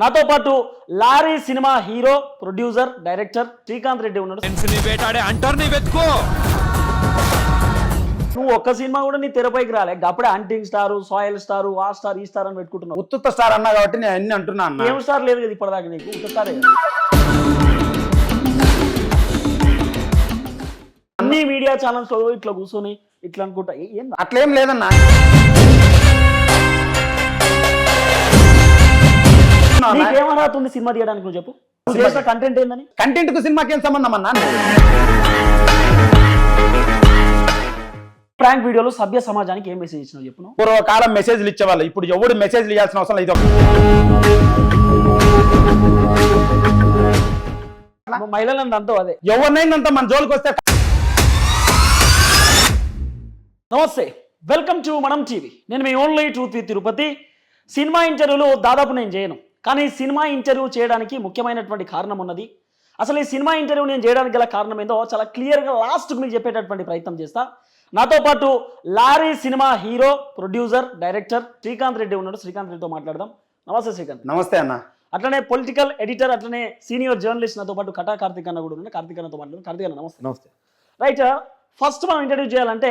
నాతో పాటు lorry cinema hero producer director Srikanth Reddy ఉన్నాడు. వెతుకో. నువ్వు ఒక్క సినిమా కూడా నీ తెరపైకి రాలే. అప్పుడే హంటింగ్ స్టార్ సాయిల్ స్టార్ ఆ స్టార్ ఈ స్టార్ అని పెట్టుకుంటున్నావు. ఉత్తుత్త స్టార్ అన్నా కాబట్టి నేను అన్ని అంటున్నా అన్న. ఏం స్టార్ లేదు కదా ఇప్పటిదాకా నీకు? ఒక్క స్టారే కదా. అన్ని మీడియా ఛానల్స్లో ఇట్లా కూర్చొని ఇట్లా అనుకుంటా. ఏ- ఏం అట్లేం లేదన్నా. నీకేమర్హత ఉంది సినిమా తీయడానికి నువ్వు చెప్పు. నువ్వు చేసిన కంటెంట్ ఏందని? కంటెంట్కు సినిమాకి ఏం సంబంధం అన్నా? ప్రాంక్ వీడియోలో సభ్య సమాజానికి ఏం మెసేజ్ ఇచ్చినావు చెప్పు? పూర్వకాలం మెసేజ్లు ఇచ్చేవాళ్ళు. ఇప్పుడు ఎవడు మెసేజ్లు ఇవ్వాల్సిన అవసరం ఇది మహిళలను అంటావు అదే. ఎవరినైనంత మన జోలికి వస్తే నమస్తే. Welcome to Manam TV. నేను మీ ఓన్లీ ట్రూత్ తిరుపతి. సినిమా ఇంటర్వ్యూలు దాదాపు నేను చేయను. కానీ సినిమా ఇంటర్వ్యూ చేయడానికి ముఖ్యమైనటువంటి కారణం ఉన్నది. అసలు ఈ సినిమా ఇంటర్వ్యూ నేను చేయడానికి గల కారణం ఏందో చాలా క్లియర్గా లాస్ట్కి మీకు చెప్పేటటువంటి ప్రయత్నం చేస్తా. నాతో పాటు lorry cinema hero producer director Srikanth Reddy ఉన్నాడు. శ్రీకాంత్ రెడ్డితో మాట్లాడదాం. నమస్తే శ్రీకాంత్. నమస్తే అన్న. అట్లనే పొలిటికల్ ఎడిటర్ అట్లనే సీనియర్ జర్నలిస్ట్ నాతో పాటు కటా కార్తిక్ అన్న కూడా ఉన్నాడు. కార్తిక్ అన్నతో మాట్లాడు కార్తిక్ అన్న నమస్తే. నమస్తే. రైట్ ఫస్ట్ మనం ఇంట్రడ్యూస్ చేయాలంటే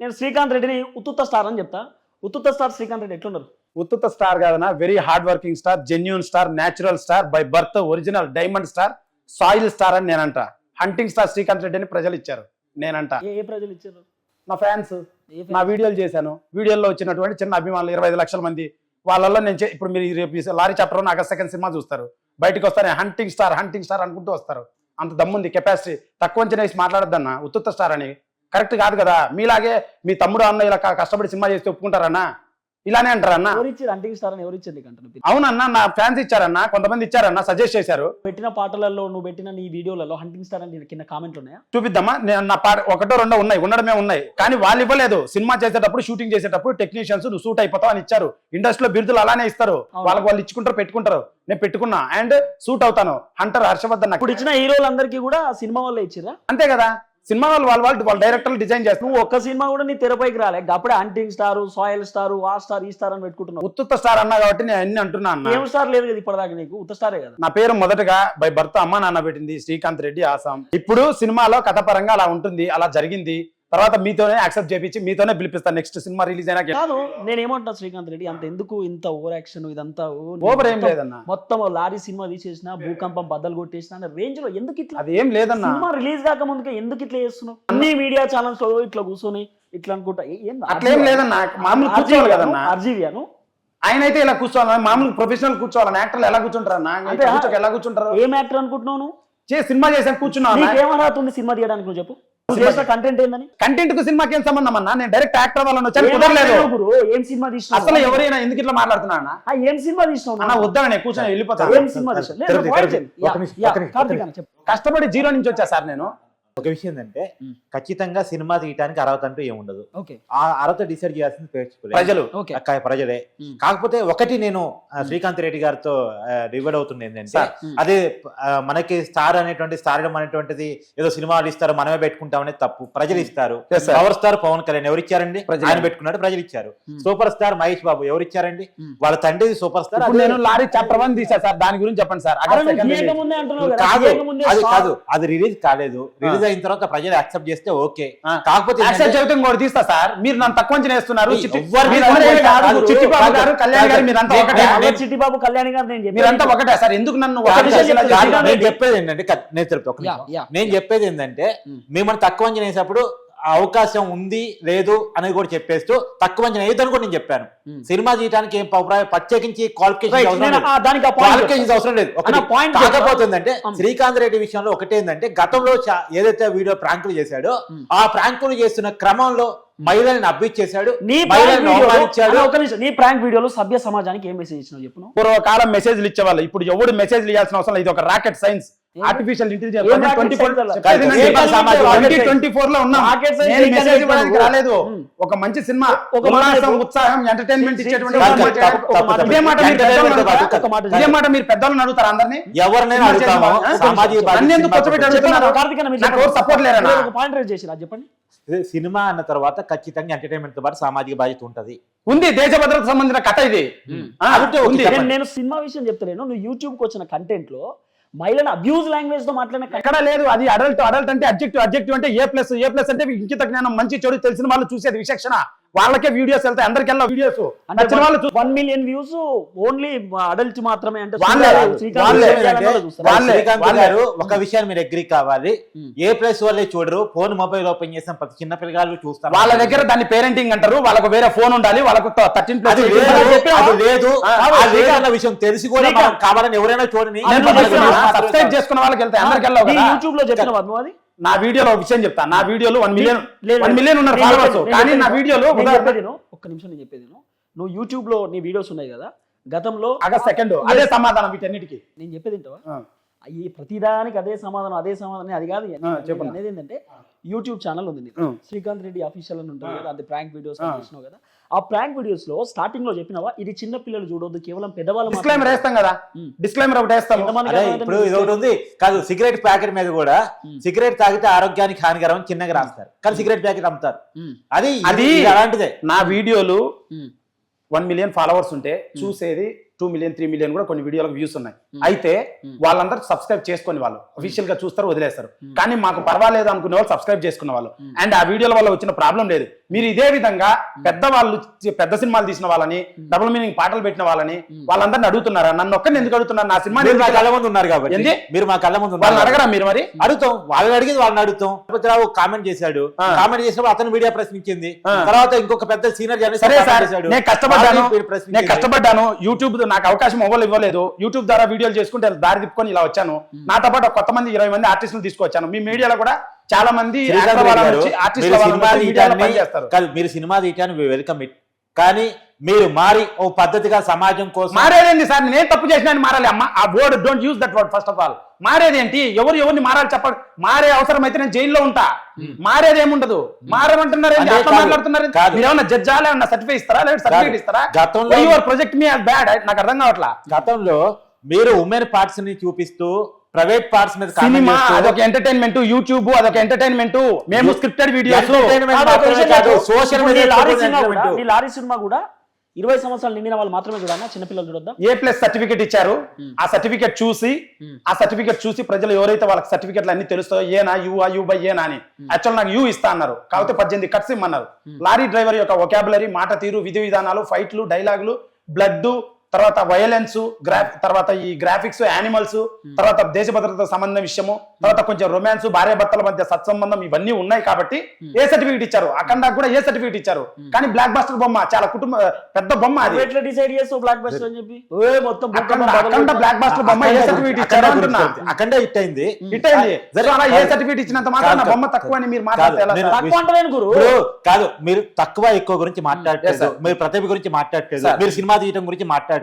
నేను శ్రీకాంత్ రెడ్డిని ఉత్తుత్త స్టార్ అని చెప్తా. ఉత్తుత్త స్టార్ శ్రీకాంత్ రెడ్డి ఎట్లున్నారు? ఉత్తుత్త స్టార్ కాదన్నా very hard working star genuine star natural star by birth original diamond star soil star అని నేనంట. హంటింగ్ స్టార్ శ్రీకాంత్ రెడ్డి అని ప్రజలు ఇచ్చారు. నేనంట. ఏ ప్రజలు ఇచ్చారు? నా ఫ్యాన్స్ నా వీడియోలు చేశాను. వీడియోలో వచ్చినటువంటి చిన్న అభిమానులు ఇరవై ఐదు లక్షల మంది వాళ్ళల్లో నేను ఇప్పుడు మీరు రేపు lorry chapter August second cinema చూస్తారు. బయటకు వస్తానే హంటింగ్ స్టార్ హంటింగ్ స్టార్ అనుకుంటూ వస్తారు. అంత దమ్ముంది కెపాసిటీ తక్కువ అంచనా వేసి మాట్లాడద్దన్న ఉత్తుత్త స్టార్ అని. కరెక్ట్ కాదు కదా. మీలాగే మీ తమ్ముడు అన్న ఇలా కష్టపడి సినిమా చేస్తే ఒప్పుకుంటారన్నా ఇలానే అంటారన్నా ఎవరు ఇచ్చారు స్టార్ అని ఎవరు ఇచ్చారు నీకు అంటారు అవునన్నా నా ఫ్యాన్స్ ఇచ్చారన్నా కొంతమంది ఇచ్చారన్నా సజెస్ట్ చేశారు. పెట్టిన పాటలలో నువ్వు పెట్టిన నీ వీడియోలలో హంటింగ్ స్టార్ అని కింద కామెంట్లు ఉన్నాయా? చూపిద్దామా? నేను నా పాట ఒకటో రెండో ఉన్నాయి ఉండడమే ఉన్నాయి. కానీ వాళ్ళు ఇవ్వలేదు. సినిమా చేసేటప్పుడు షూటింగ్ చేసేటప్పుడు టెక్నీషియన్స్ నువ్వు సూట్ అయిపోతావు అని ఇచ్చారు. ఇండస్ట్రీలో బిరుదులు అలానే ఇస్తారు. వాళ్ళకి వాళ్ళు ఇచ్చుకుంటారు పెట్టుకుంటారు. నేను పెట్టుకున్నా. అండ్ సూట్ అవుతాను. హంటర్ హర్షవర్ధన్ ఇప్పుడు ఇచ్చిన హీరోలందరికీ కూడా సినిమా వల్ల ఇచ్చిరా అంతే కదా? సినిమా వాళ్ళు వాళ్ళు వాళ్ళు వాళ్ళ డైరెక్టర్లు డిజైన్ చేస్తారు. నువ్వు ఒక్క సినిమా కూడా నీ తెరపైకి రాలే. అప్పుడే హంటింగ్ స్టార్ సాయిల్ స్టార్ ఆ స్టార్ ఈ స్టార్ అని పెట్టుకుంటున్నావు. ఉత్తుత్త స్టార్ అన్నా కాబట్టి నేను అన్ని అంటున్నా అన్న. ఏం స్టార్ లేదు కదా ఇప్పటిదాకా నీకు? ఉత్త స్టారే కదా. నా పేరు మొదటగా బై భర్త అమ్మ నాన్న పెట్టింది శ్రీకాంత్ రెడ్డి ఆసాం. ఇప్పుడు సినిమాలో కథపరంగా అలా ఉంటుంది అలా జరిగింది. తర్వాత మీతోనే యాక్సెప్ట్ చేపించి మీతోనే పిలిపిస్తాను నెక్స్ట్ సినిమా రిలీజ్ అయినా కాదు నేను ఏమంటున్నా శ్రీకాంత్ రెడ్డి అంత ఎందుకు ఇంత ఓవర్ యాక్షన్ ఇదంతా ఓవర్ ఏం లేదన్నా. మొత్తం లారీ సినిమా తీసేసిన భూకంపం బద్దలు కొట్టేసిన అనే రేంజ్లో ఎందుకు ఇట్లా అది ఏం లేదన్నా. సినిమా రిలీజ్ కాక ముందుకే ఎందుకు ఇట్లా చేస్తున్నావు? అన్ని మీడియా ఛానల్స్లో ఇట్లా కూర్చొని ఇట్లా అనుకుంటా. ఏ- అట్లేం లేదన్నా. మామూలు కూర్చోవాలి కదన్నా. ఆర్జీవియాను ఆయన అయితే ఇలా కూర్చోవాలి మామూలు ప్రొఫెషనల్ కూర్చోవాలి యాక్టర్లు ఎలా కూర్చుంటారు ఎలా కూర్చుంటారు? ఏం యాక్టర్ అనుకుంటున్నావు? చే సినిమా చేసాను నీకేమర్హత ఉంది సినిమా తీయడానికి నువ్వు చెప్పు. కంటెంట్ ఏందని? కంటెంట్కు సినిమాకి ఏం సంబంధం అన్న? నేను డైరెక్ట్ యాక్టర్ వాళ్ళని వచ్చాను కుదరలేదు. గురు? ఏం సినిమా తీసినావు? అసలు ఎవరైనా ఎందుకు ఇట్లా మాట్లాడుతున్నా అన్న? ఆ, ఏం సినిమా తీసినావు అన్న నేను కూర్చొని వెళ్ళిపోతాను ఏం సినిమా కష్టపడి జీరో నుంచి వచ్చా సార్ నేను? ఒక విషయం ఏంటంటే. ఖచ్చితంగా సినిమా తీయడానికి అర్హత అంటూ ఏముండదు. ఓకే. ఆ అర్హత డిసైడ్ చేయాల్సింది ప్రేక్షకులే. ప్రజలు. ప్రజలే. కాకపోతే ఒకటి నేను శ్రీకాంత్ రెడ్డి గారితో రివర్డ్ అవుతుంది ఏంటంటే. అదే మనకి స్టార్ అనేటువంటి స్టార్ అనేటువంటిది ఏదో సినిమాలు ఇస్తారు మనమే పెట్టుకుంటాం అనేది తప్పు. ప్రజలు ఇస్తారు. పవర్ స్టార్ పవన్ కళ్యాణ్ ఎవరు ఇచ్చారండి? ప్రజలే. ఆయన పెట్టుకున్నాడు ప్రజలు ఇచ్చారు. సూపర్ స్టార్ మహేష్ బాబు ఎవరు ఇచ్చారండి. వాళ్ళ తండ్రి సూపర్ స్టార్ నేను లారీ చాప్టర్ వన్ తీసా సార్. దాని గురించి చెప్పండి సార్. కాదు అది రిలీజ్ కాలేదు. రిలీజ్ అయిన తర్వాత ప్రజలు యాక్సెప్ట్ చేస్తే ఓకే. కాకపోతే యాక్సెప్ట్ చెబితే ఇంకోటి తీస్తా సార్. మీరు నన్ను తక్కువ కాదు. చిట్టిబాబు కళ్యాణ్ గారు మీరంతా నేను- ఒకటే. అలా చిట్టిబాబు కళ్యాణ్ గారు నేను చెప్పేది మీరంతా ఒకటే సార్. ఎందుకు నన్ను చేస్తున్నారు? నేను చెప్పేది ఏంటంటే నేను చెప్తా. నేను చెప్పేది ఏంటంటే. మిమ్మల్ని తక్కువ ఆ అవకాశం ఉంది లేదు అనేది కూడా చెప్పేస్తూ తక్కువ అంచనా వేయదని కూడా నేను చెప్పాను మ్. సినిమా తీయడానికి ఏం అభిప్రాయం ప్రత్యేకించి క్వాలిఫికేషన్ అవసరం లేదు. ఆ దానికి ఆ point క్వాలిఫికేషన్స్ అవసరం లేదు ఒకటి అన్న, point చెప్పు. కాకపోతే ఏంటంటే అవును. శ్రీకాంత్ రెడ్డి విషయంలో ఒకటి ఏంటంటే గతంలో ఏదైతే వీడియో ప్రాంకులు చేశాడో మ్. ఆ ప్రాంకులు చేస్తున్న క్రమంలో మహిళల్ని అబ్బిచ్చేశాడు నీ ఒక్క నిమిషం. నీ ప్రాంక్ వీడియోలో సభ్య సమాజానికి ఏం మెసేజ్ ఇచ్చినావు చెప్పు? పూర్వకాలం మెసేజ్లు ఇచ్చేవాళ్ళు ఇప్పుడు ఎవడు మెసేజ్లు ఇవ్వాల్సిన అవసరం లేదు ఇది ఒక రాకెట్ సైన్స్ ఆర్టిఫిషియల్ ఇంటెలిజెన్స్. రాలేదు. ఒక మంచి సినిమా ఒక. ఉత్సాహం ఎంటర్టైన్మెంట్. ఒక ఇదే మాట మీరు పాటు అడుగుతారా? ఒక అందరినీ ఎవరినైనా అడుగుతాము? సామాజిక మీరు నాకు చెప్పండి. సినిమా అన్న తర్వాత ఖచ్చితంగా ఎంటర్టైన్మెంట్తో పాటు సామాజిక బాధ్యత ఉంటది. ఉంది దేశ భద్రత సంబంధించిన కథ ఇది. ఉంది. నేను నేను సినిమా విషయం చెప్తలేను. నువ్వు యూట్యూబ్కి వచ్చిన కంటెంట్లో మహిళను అబ్యూజ్ లాంగ్వేజ్తో మాట్లాడిన content- ఎక్కడ లేదు. అది అడల్ట్ అడల్ట్ అంటే అబ్జెక్టివ్ అబ్జెక్టివ్ అంటే ఏ ప్లస్ ఏ ప్లస్ అంటే ఇంకిత జ్ఞానం మంచి చెడు తెలిసిన వాళ్ళు చూసేది విచక్షణ వాళ్ళకే వీడియోస్ వెళ్తాయి అందరికి వెళ్ళా వీడియోస్ నచ్చిన వాళ్ళు one million views only adult మాత్రమే అంటే. గారు ఒక విషయాన్ని మీరు అగ్రి కావాలి. ఏ ప్లేస్ వాళ్ళే చూడరు ఫోన్ మొబైల్ ఓపెన్ చేసిన ప్రతి చిన్న పిల్లగాళ్ళు చూస్తారు. వాళ్ళ దగ్గర దాన్ని పేరెంటింగ్ అంటారు వాళ్ళకు వేరే ఫోన్ ఉండాలి వాళ్ళకు థర్టీన్ ప్లస్ లేదు అది లేదు. ఆ, ఆ లేదు. అన్న విషయం తెలిసి కూడా కావాలని ఎవరైనా చెప్తున్నా, సబ్స్క్రైబ్ చేసుకున్న వాళ్ళకి వెళ్తాయి అందరికి యూట్యూబ్లో చెప్పిన అది? నా వీడియోలో ఒక విషయం చెప్తా. నా వీడియోలో వన్ మిలియన్ వన్ మిలియన్ ఉన్నారు నేను ఫాలోవర్స్ కానీ నా వీడియోలో. ఒక్క నిమిషం నేను చెప్పేది. నువ్వు యూట్యూబ్లో నీ వీడియోస్ ఉన్నాయి కదా. గతంలో ఆగస్ట్ సెకండ్ అదే సమాధానం వీటన్నిటికి. నేను చెప్పేది ఏంటవా ఆ. ఈ ప్రతిదానికి అదే సమాధానం అదే సమాధానం. అది కాదు. అనేది ఏంటంటే యూట్యూబ్ ఛానల్ ఉంది. శ్రీకాంత్ రెడ్డి అఫీషియల్ అని ఉంటుంది కదా అది ప్రాంక్ వీడియోస్. చేసినావు కదా ఆ ప్రాంక్ వీడియోస్లో స్టార్టింగ్లో చెప్పినావా ఇది చిన్న పిల్లలు చూడొద్దు కేవలం పెద్దవాళ్ళు డిస్క్లైమర్ వేస్తాం కదా. డిస్క్లైమర్ ఒకటి కావాలంటే ఇప్పుడు ఇది ఒకటి ఉంది కాదు సిగరెట్ ప్యాకెట్ మీద కూడా. సిగరెట్ తాగితే ఆరోగ్యానికి హానికరం చిన్నగా రాస్తారు కానీ సిగరెట్ ప్యాకెట్ అమ్ముతారు. అది అది- అలాంటిదే నా వీడియోలు. వన్ మిలియన్ ఫాలోవర్స్ ఉంటే చూసేది టూ మిలియన్ త్రీ మిలియన్ కూడా కొన్ని వీడియోలకు వ్యూస్ ఉన్నాయి. Hmm. అయితే Hmm. వాళ్ళందరూ సబ్స్క్రైబ్ చేసుకుని వాళ్ళు. అఫీషియల్గా చూస్తారు వదిలేస్తారు. కానీ మాకు పర్వాలేదు అనుకునే వాళ్ళు సబ్స్క్రైబ్ చేసుకున్న వాళ్ళు. అండ్ ఆ వీడియోల వల్ల వచ్చిన ప్రాబ్లం లేదు. మీరు ఇదే విధంగా పెద్ద వాళ్ళు పెద్ద సినిమాలు తీసిన వాళ్ళని డబుల్ మీనింగ్ పాటలు పెట్టిన వాళ్ళని వాళ్ళందరిని అడుగుతున్నారా? నన్ను ఒక్కరిని ఎందుకు అడుగుతున్నారు? నా సినిమా మా కళ్ళ ముందు ఉన్నారు కాబట్టి? మీరు మా కళ్ళ ముందు వాళ్ళని అడగరా మీరు మరి? అడుగుతాం. వాళ్ళని అడిగింది వాళ్ళని అడుగుతాం. రావు కామెంట్ చేశాడు. కామెంట్ చేసినప్పుడు అతను మీడియా ప్రశ్నించింది. తర్వాత ఇంకొక పెద్ద సీనియర్ జర్నలిస్ట్ సరే సార్. comment చేశాడు. నేను కష్టపడ్డాను. నేను కష్టపడ్డాను. యూట్యూబ్ నాకు అవకాశం ఇవ్వలేదు ఇవ్వలేదు. యూట్యూబ్ ద్వారా వీడియోలు చేసుకుంటే దారి తిప్పుకొని ఇలా వచ్చాను. నాతో పాటు కొత్త మంది ఇరవై మంది ఆర్టిస్టులు తీసుకొచ్చాను మీ మీడియాలో కూడా చాలా మంది మీరు సినిమా తీయటాన్ని వెల్కమ్ ఇట్ కానీ మీరు మారి ఓ పద్ధతిగా సమాజం కోసం మారేదేంటి సార్? నేను తప్పు చేసినా మారాలి అమ్మ. ఆ word don't use that word first of all మారేదేంటి? ఎవరు ఎవరిని మారాలి చెప్పండి. మారే అవసరం అయితే నేను జైల్లో ఉంటా. మారేది ఏముండదు? మారమంటున్నారు అట్లా కాదు, మాట్లాడుతున్నారు ఏమన్నా జడ్జాలే ఏమన్నా సర్టిఫికేట్ ఇస్తారా? లేదా సర్టిఫికేట్ ఇస్తారా? గతంలో- యువర్ ప్రొజెక్ట్ మీ బ్యాడ్ నాకు అర్థం కావట్లా. గతంలో మీరు ఉమెన్ పార్ట్స్ని చూపిస్తూ ప్రైవేట్ పార్ట్స్ మీద సినిమా అదొక ఎంటర్టైన్మెంట్ యూట్యూబ్ అదొక ఎంటర్టైన్మెంట్ మేము స్క్రిప్టెడ్ వీడియోస్ నీ media లారీ సినిమా కూడా ఇరవై సంవత్సరాలు నిండిన వాళ్ళు మాత్రమే చూడాలా? చిన్నపిల్లలు చూడొద్దా? ఏ ప్లస్ సర్టిఫికేట్ ఇచ్చారు. ఆ సర్టిఫికేట్ చూసి ఆ సర్టిఫికేట్ చూసి ప్రజలు ఎవరైతే వాళ్ళకి సర్టిఫికెట్లు అన్ని తెలుస్తాయో ఏనా యూ ఆ యూ బై ఏనా అని. యాక్చువల్ నాకు యూ ఇస్తా అన్నారు. కాకపోతే పద్దెనిమిది కట్స్ ఇమ్మన్నారు. లారీ డ్రైవర్ యొక్క ఒకాబులరీ మాట తీరు విధి విధానాలు ఫైట్లు డైలాగులు బ్లడ్ తర్వాత వయలెన్స్ గ్రాఫ్ తర్వాత ఈ గ్రాఫిక్స్ యానిమల్స్ తర్వాత దేశ భద్రత సంబంధం విషయము తర్వాత కొంచెం రొమాన్స్ భార్య భర్తల మధ్య సత్సంబంధం ఇవన్నీ ఉన్నాయి కాబట్టి ఏ సర్టిఫికేట్ ఇచ్చారు? అఖండ కూడా ఏ సర్టిఫికేట్ ఇచ్చారు? కానీ బ్లాక్ బస్టర్ బొమ్మ చాలా కుటుంబ పెద్ద బొమ్మ అది. ఎట్లా డిసైడ్ చేస్తావు బ్లాక్ బస్టర్ అని చెప్పి? ఏ మొత్తం అఖండ బ్లాక్ బస్టర్ బొమ్మ ఏ సర్టిఫికేట్ ఇచ్చారు అంటున్నా. అఖండ హిట్ అయింది హిట్ అయింది అలా ఏ. సర్టిఫికేట్ ఇచ్చినంత మాత్రం కాదు, బొమ్మ తక్కువ అని మీరు మాట్లాడితే ఎలా నేను- సార్? తక్కువ అంటలేను గురు. కాదు మీరు తక్కువ ఎక్కువ గురించి మాట్లాడలేదు. మీరు ప్రతిభ గురించి మాట్లాడలేదు. మీరు సినిమా తీయడం గురించి మాట్లాడలేదు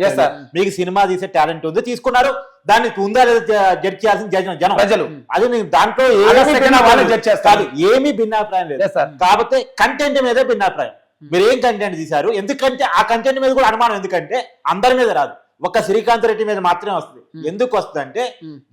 మీకు సినిమా తీసే టాలెంట్ ఉంది తీసుకున్నారు. దాన్ని ఉందా లేదా జడ్జ్ చేయాల్సిన జడ్జి జనం. ప్రజలు. అది నేను దాంట్లో అలా ఏమీ భిన్నాభిప్రాయం లేదు. చేస్తారు. ఏమీ భిన్నాభిప్రాయం. కాకపోతే కంటెంట్ మీద భిన్నాభిప్రాయం. మీరు ఏం కంటెంట్ తీశారు? ఎందుకంటే ఆ కంటెంట్ మీద కూడా అనుమానం ఎందుకంటే అందరి మీద రాదు. ఒక శ్రీకాంత్ రెడ్డి మీద మాత్రమే వస్తుంది. ఎందుకు వస్తుంది అంటే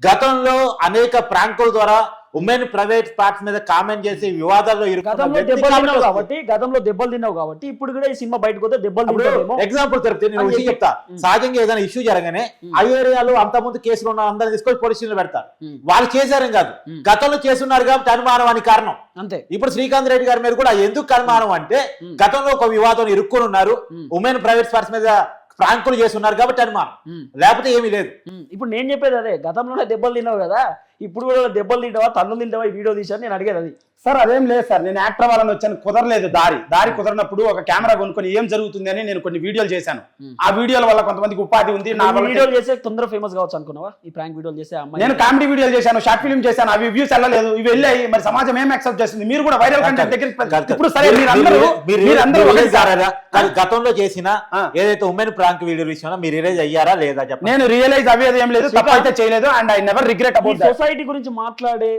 గతంలో అనేక ప్రాంకుల ద్వారా ఉమెన్ ప్రైవేట్ పార్ట్స్ మీద కామెంట్ చేసి వివాదాల్లో కాబట్టి తిన్నావు వస్తుంది. కాబట్టి గతంలో దెబ్బలు తిన్నావు కాబట్టి ఇప్పుడు కూడా ఈ సినిమా బయటకు పోతే దెబ్బలు ఎగ్జాంపుల్ తరపుతే నేను విషయం చెప్తా. సహజంగా ఏదైనా ఇష్యూ జరగానే ఆ ఏరియాలో అంత ముందు కేసులు ఉన్న అందరిని తీసుకొని పోలీస్ స్టేషన్ పెడతారు వాళ్ళు చేశారని కాదు. గతంలో చేస్తున్నారు కాబట్టి అనుమానం అని కారణం. అంతే. ఇప్పుడు శ్రీకాంత్ రెడ్డి గారి మీద కూడా ఎందుకు అనుమానం అంటే గతంలో ఒక వివాదం ఇరుక్కుని ఉన్నారు. ఉమెన్ ప్రైవేట్ పార్ట్స్ మీద ప్రాంకులు చేస్తున్నారు కాబట్టి అనుమానం. లేకపోతే ఏమీ లేదు. ఇప్పుడు నేను చెప్పేది అదే గతంలోనే దెబ్బలు తిన్నావు కదా ఇప్పుడు కూడా దెబ్బలు తింటావా తన్నులు తింటావా ఈ వీడియో తీశాను నేను అడిగేది అది. సార్ అదేం లేదు సార్. నేను యాక్టర్ అవ్వాలని వచ్చాను. కుదరలేదు దారి. దారి కుదరనప్పుడు ఒక కెమెరా కొనుక్కొని ఏం జరుగుతుంది అని నేను కొన్ని వీడియోలు చేశాను. ఆ వీడియోల వల్ల కొంతమందికి ఉపాధి ఉంది. నా వీడియోలు చేసే తొందర ఫేమస్ కావచ్చు అనుకున్నావా? ఈ ప్రాంక్ వీడియోలు చేసే అమ్మాయి నేను కామెడీ వీడియోలు చేశాను షార్ట్ ఫిల్మ్ చేశాను. అవి వ్యూస్ వెళ్ళలేదు. ఇవి వెళ్ళాయి. మరి సమాజం ఏం యాక్సెప్ట్ చేస్తుంది? మీరు కూడా వైరల్ కంటెంట్ దగ్గరికి ఇప్పుడు సరే మీరు అందరూ మీరు మీరు అందరూ మీరు ఒకటి రిలీజ్ కారారా? కాదు, గతంలో చేసిన. ఏదైతే ఉమెన్ ప్రాంక్ వీడియో విషయంలో మీరు రిలీజ్ అయ్యారా లేదా చెప్పండి? నేను రియలైజ్ అవి ఏం లేదు. తప్పు అయితే చేయలేదు. And I never regret about society గురించి మాట్లాడే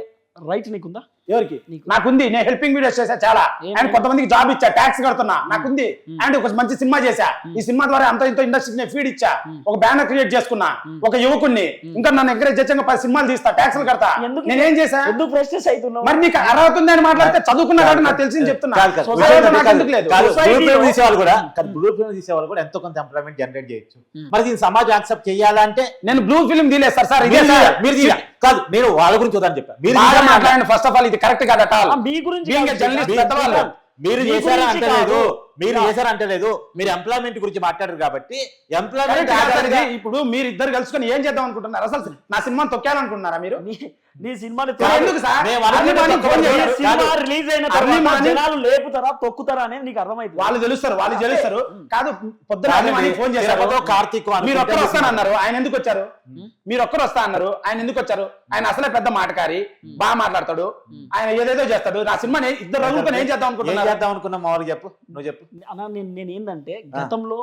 రైట్ నీకుందా? ఎవరికి? నీకు. నాకుంది. నేను హెల్పింగ్ వీడియోస్ చేశా చాలా. అండ్. కొంతమందికి జాబ్ ఇచ్చా ట్యాక్స్ కడుతున్నా. నాకుంది. అండ్ ఒక మంచి సినిమా చేశా. ఈ సినిమా ద్వారా అంత ఇంత ఇండస్ట్రీకి నేను ఫీడ్ ఇచ్చా. ఒక బ్యానర్ క్రియేట్ చేసుకున్నా. ఒక యువకుణ్ణి. ఇంకా నన్ను ఎంకరేజ్ చేసి పది సినిమాలు తీస్తా ట్యాక్స్లు కడతా. నేనేం చేశా? ఎందుకు మరి నీకు అర్హత ఉంది అని మాట్లాడితే చదువుకున్నా కాబట్టి నాకు తెలిసింది చెప్తున్నా. తీసేవాళ్ళు కూడా కానీ బ్లూ ఫిల్మ్ తీసేవాళ్ళు కూడా ఎంతో కొంత ఎంప్లాయ్మెంట్ జనరేట్ చేయొచ్చు. మరి దీన్ని సమాజం యాక్సెప్ట్ చేయాలంటే నేను బ్లూ ఫిల్మ్ తీలేదు సార్ సార్ ఇదే మీరు సార్. మీరు. కాదు నేను వాళ్ళ గురించి చూద్దాం చెప్పాను మీరు? మాట్లాడండి. ఫస్ట్ ఆఫ్ ఆల్ ఇది కరెక్ట్ కాదు అట్ ఆల్ ఆ, మీ గురించి. పెద్దవాళ్ళు. మీరు చేశారా అంటే లేదు. మీరు. చేశారా అంటే లేదు మీరు ఎంప్లాయ్మెంట్ గురించి మాట్లాడారు కాబట్టి ఎంప్లాయ్మెంట్. ఇప్పుడు మీరు ఇద్దరు కలుసుకొని ఏం చేద్దాం అనుకుంటున్నారు? అసలు నా సినిమాని తొక్కాలనుకుంటున్నారా మీరు? నీ- సినిమాని. సినిమా. రిలీజ్ అయిన జనాలు లేపుతారా తొక్కుతారా అనేది నీకు అర్థమైంది వాళ్ళు తెలుస్తారు వాళ్ళు తెలుస్తారు కాదు పొద్దున ఫోన్ చేశారు. కార్తీక్ మీరు ఒక్కరు వస్తానన్నారు ఆయన ఎందుకు వచ్చారు? మీరు ఒక్కరు వస్తా అన్నారు. ఆయన ఎందుకు వచ్చారు? ఆయన అసలే పెద్ద మాటకారి బాగా మాట్లాడతాడు. ఆయన ఏదేదో చేస్తాడు. నా సినిమా ఇద్దరు రగులుకొని ఏం చేద్దాం ఏం అనుకుంటున్నారు? చేద్దాం అనుకున్నాం మామూలు చెప్పు నువ్వు చెప్పు. అన్న నేను నేను ఏంటంటే గతంలో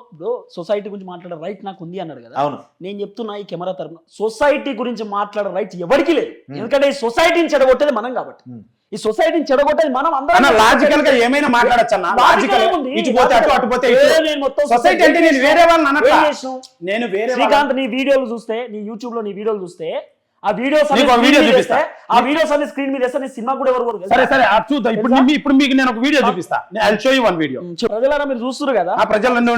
సొసైటీ గురించి మాట్లాడే రైట్ నాకు ఉంది అన్నాడు కదా. అవును. నేను చెప్తున్నా ఈ కెమెరా తరపున సొసైటీ గురించి మాట్లాడే రైట్ ఎవరికి లేదు. ఎందుకంటే ఈ సొసైటీని చెడగొట్టేది మనం కాబట్టి. ఈ సొసైటీని చెడగొట్టేది మనం అందరం లాజికల్గా ఏమైనా మాట్లాడచ్చు అన్న? లాజికల్? ఇటు పోతే అటు అటు పోతే ఏ, నేను మొత్తం సొసైటీ అంటే నేను వేరే వాళ్ళని అనట్లా? నేను వేరే శ్రీకాంత్ నీ వీడియోలు చూస్తే నీ యూట్యూబ్లో నీ వీడియోలు చూస్తే ఆ వీడియోస్ వీడియో చూపిస్తా. ఆ వీడియోస్ అన్ని స్క్రీన్ మీద వేస్తే సినిమా కూడా ఎవరు సరే సరే అది చూద్దాం. ఇప్పుడు ఇప్పుడు మీకు నేను ఒక వీడియో చూపిస్తా. I show you one video ప్రజలారా మీరు చూస్తున్నారు కదా? ఆ ప్రజలు నుండి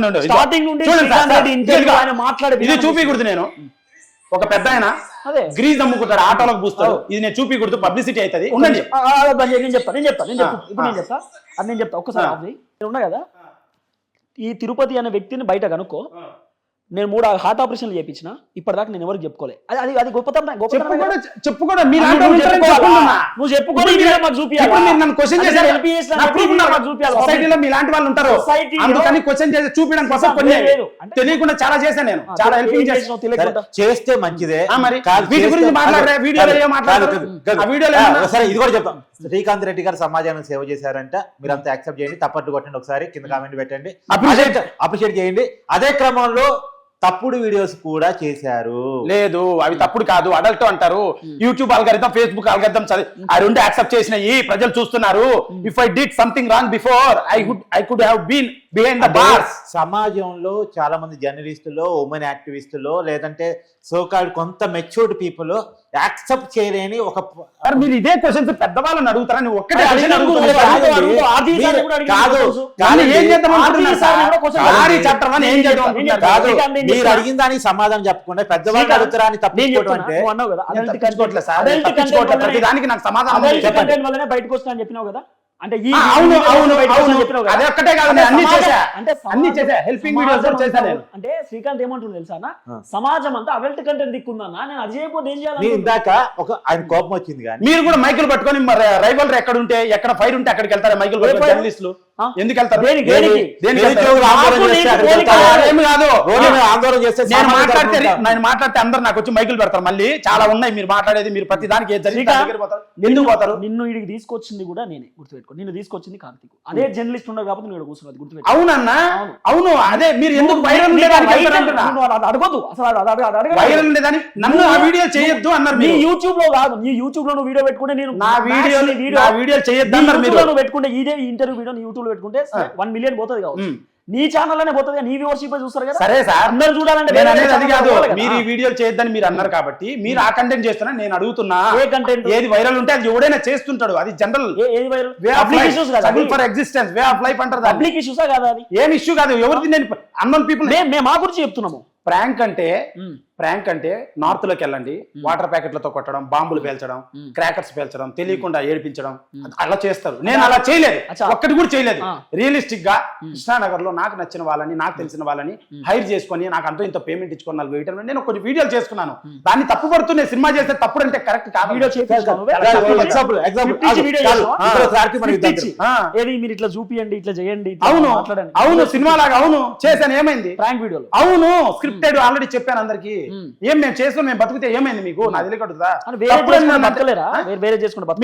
interview ఇదిగో, ఆయన మాట్లాడే ఇది చూపించకూడదు నేను. ఒక పెద్ద ఆయన గ్రీజ్ అమ్ముకుంటాడు ఆటోలకు పూస్తాడు ఇది నేను చూపించకూడదు పబ్లిసిటీ అవుతుంది. ఉండండి. నేను చెప్తా నేను చెప్తా నేను చెప్తా. ఇప్పుడు నేను చెప్తా. అది నేను చెప్తా. ఒక్కసారి ఉన్నా కదా? ఈ తిరుపతి అనే వ్యక్తిని బయట కనుక్కో. నేను మూడు హార్ట్ ఆపరేషన్లు చేయించిన ఇప్పటిదాకా నేను ఎవరికి చెప్పుకోలే. అది అది అది గొప్పతనం మీ నువ్వు లాంటి వాళ్ళు చెప్పుకోవాలా? మాకు నన్ను క్వశ్చన్ చేశారు. మాకు. సొసైటీలో మీ లాంటి ఉంటారు. అందుకని క్వశ్చన్ చేసి చూపించడం కోసం కొన్ని లేదు, లేదు. అంటే- తెలియకుండా చాలా చేశాను నేను. చాలా హెల్పింగ్ తెలియకుండా. చేస్తే మంచిదే. ఆ, మరి కాదు, వీటి గురించి మాట్లాడరే, వీడియోలో సరే ఇది కూడా చెప్తాం. శ్రీకాంత్ రెడ్డి గారు సమాజానికి సేవ చేశారంట. మీరు అంతా యాక్సెప్ట్ చేయండి. తప్పట్టు కొట్టండి ఒకసారి. కింద కామెంట్ పెట్టండి. Appreciate. అప్రిషియేట్ చేయండి. అదే క్రమంలో తప్పుడు వీడియోస్ కూడా చేశారు. లేదు అవి తప్పుడు కాదు అడల్ట్ అంటారు. యూట్యూబ్ అల్గరిథం ఫేస్బుక్ అల్గరిథం ఆ రెండు యాక్సెప్ట్ చేసినాయి ప్రజలు చూస్తున్నారు. If I did something wrong before I could I could have been behind the bars సమాజంలో చాలా మంది జర్నలిస్టులు ఉమెన్ యాక్టివిస్టులు లేదంటే సోకాల్డ్ కొంత మెచ్యూర్డ్ పీపుల్ యాక్సెప్ట్ చేయలేని ఒక మీరు ఇదే క్వశ్చన్స్ పెద్దవాళ్ళని అడుగుతారా? నువ్వు ఒక్కటే మీరు- అడిగిన దానికి సమాధానం చెప్పకుండా పెద్దవాళ్ళు శ్రీకాంత్, అడుగుతారా అని నేను తప్పించుకోవడం అంటే దానికి నాకు సమాధానం చెప్పండి. బయటకు వస్తున్నా అని చెప్పినావు కదా? అంటే ఈ అవును అవును అవును. అదే ఒక్కటే కాదు అన్ని చేశా. అంటే అన్ని చేశా. హెల్పింగ్ వీడియోస్ చేశా నేను. అంటే శ్రీకాంత్ ఏమంటుంది తెలుసా. సమాజం అంతా అడల్ట్ కంటెంట్ దిక్కుందన్నా. నేను అది చేయకపోతే ఏం చేయాలి ఇందాక ఒక ఆయన కోపం వచ్చింది కానీ మీరు కూడా మైకులు పట్టుకొని రైవల్ ఎక్కడ ఉంటే ఎక్కడ ఫైర్ ఉంటే అక్కడికి వెళ్తారా మైకులు? జర్నలిస్టులు? ఎందుకు వెళ్తారు? ఆందోళన చేస్తే నేను మాట్లాడితే. నేను మాట్లాడితే అందరు నాకు వచ్చి మైకులు పెడతారు మళ్ళీ. చాలా ఉన్నాయి మీరు మాట్లాడేది మీరు ప్రతి దానికి ఎందుకు పోతారు? నిన్ను ఇడికి తీసుకొచ్చింది కూడా నేనే గుర్తుపెట్టుకో. నిన్ను తీసుకొచ్చింది కార్తీక్. అదే జర్నలిస్ట్ ఉన్నారు కాబట్టి నువ్వు కూర్చున్నది గుర్తుపెట్టుకో. అవునన్నా? అవును. అదే మీరు ఎందుకు వైరల్ అడగొద్దు. అసలు వైరల్ నన్ను ఆ వీడియో చేయొద్దు అన్నారు మీరు. యూట్యూబ్లో కాదు నీ యూట్యూబ్లో నువ్వు వీడియో పెట్టుకుంటే నేను నా వీడియో నా వీడియో చేయొద్దు అన్నారు మీరు. నువ్వు పెట్టుకుంటే ఇదే ఇంటర్వ్యూ వీడియో యూట్యూబ్లో పెట్టుకుంటే వన్ మిలియన్ పోతుంది కావచ్చు. మ్. నీ ఛానల్లోనే పోతుంది నీ వ్యూవర్షిప్ చూస్తారు కదా? సరే సార్. అందరూ చూడాలంటే నేను అనేది అది కాదు. మీరు ఈ వీడియోలు చేయొద్దని మీరు అన్నారు కాబట్టి మీరు ఆ కంటెంట్ చేస్తున్నా నేను అడుగుతున్నా. ఏ content? ఏది వైరల్ ఉంటే అది ఎవడైనా చేస్తుంటాడు అది జనరల్ ఏది viral way of public issues కదా for existence way of life అంటారు. పబ్లిక్ ఇష్యూసా కదా అది? ఏం ఇష్యూ కాదు ఎవరిది నేను అన్నోన్ పీపుల్ మేము మా గురించి చెప్తున్నాము. ప్రాంక్ అంటే మ్. ప్రాంక్ అంటే నార్త్లోకి వెళ్ళండి. వాటర్ ప్యాకెట్లతో కొట్టడం బాంబులు పేల్చడం. క్రాకర్స్ పేల్చడం తెలియకుండా ఏడిపించడం అలా చేస్తారు. నేను అలా చేయలేదు. ఒక్కటి కూడా చేయలేదు. రియలిస్టిక్గా కృష్ణానగర్లో నాకు నచ్చిన వాళ్ళని నాకు తెలిసిన వాళ్ళని హైర్ చేసుకొని నాకు అంతో ఇంత పేమెంట్ ఇచ్చుకొని నాలుగు వేయటం నేను కొన్ని వీడియోలు చేసుకున్నాను. దాన్ని తప్పు పడుతూ నేను సినిమా చేస్తే తప్పుడు అంటే కరెక్ట్ కాదు మీరు ఇట్లా చూపియండి ఇట్లా చేయండి అవును. అవును సినిమా లాగా అవును. చేశాను ఏమైంది? ప్రాంక్ వీడియోలో అవును స్క్రిప్టెడ్ ఆల్రెడీ చెప్పాను అందరికి. ఏం మేము చేసుకుని మేము బతికితే ఏమైంది మీకు? నా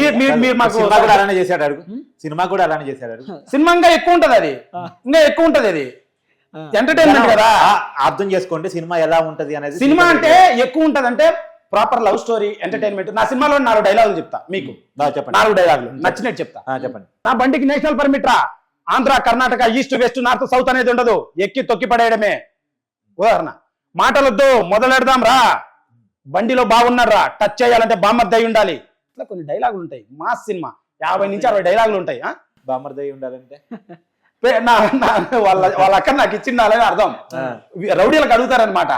వేరే మీరు మాకు సినిమా కూడా అలానే చేశాడు అడుగు సినిమా కూడా అలానే చేశాడు అడుగు సినిమా ఇంకా ఎక్కువ ఉంటది అది. ఇంకా ఎక్కువ ఉంటది అది. ఎంటర్టైన్మెంట్ కదా. అర్థం చేసుకోండి సినిమా ఎలా ఉంటది అనేది సినిమా అంటే ఎక్కువ ఉంటది అంటే ప్రాపర్ లవ్ స్టోరీ ఎంటర్టైన్మెంట్ నా సినిమాలో నాలుగు డైలాగులు చెప్తా మీకు. చెప్పండి. నాలుగు డైలాగులు నచ్చినట్టు చెప్తా. ఆ, చెప్పండి. నా బండికి నేషనల్ పర్మిట్ రా. Andhra Karnataka east west north south అనేది ఉండదు. ఎక్కి తొక్కి పడేయడమే. ఉదాహరణ మాటలొద్దు మొదలెడదాం రా బండిలో బాగున్నారు రా టచ్ చేయాలంటే బామ్మర్ది అయి ఉండాలి. ఇట్లా కొన్ని డైలాగులు ఉంటాయి. మాస్ సినిమా. యాభై నుంచి అరవై డైలాగులు ఉంటాయి ఆ? బామర్దయ్య ఉండాలంటే? వాళ్ళ వాళ్ళ అక్క నాకు ఇచ్చిండాలని అర్థం. రౌడీలకు అడుగుతారనమాట.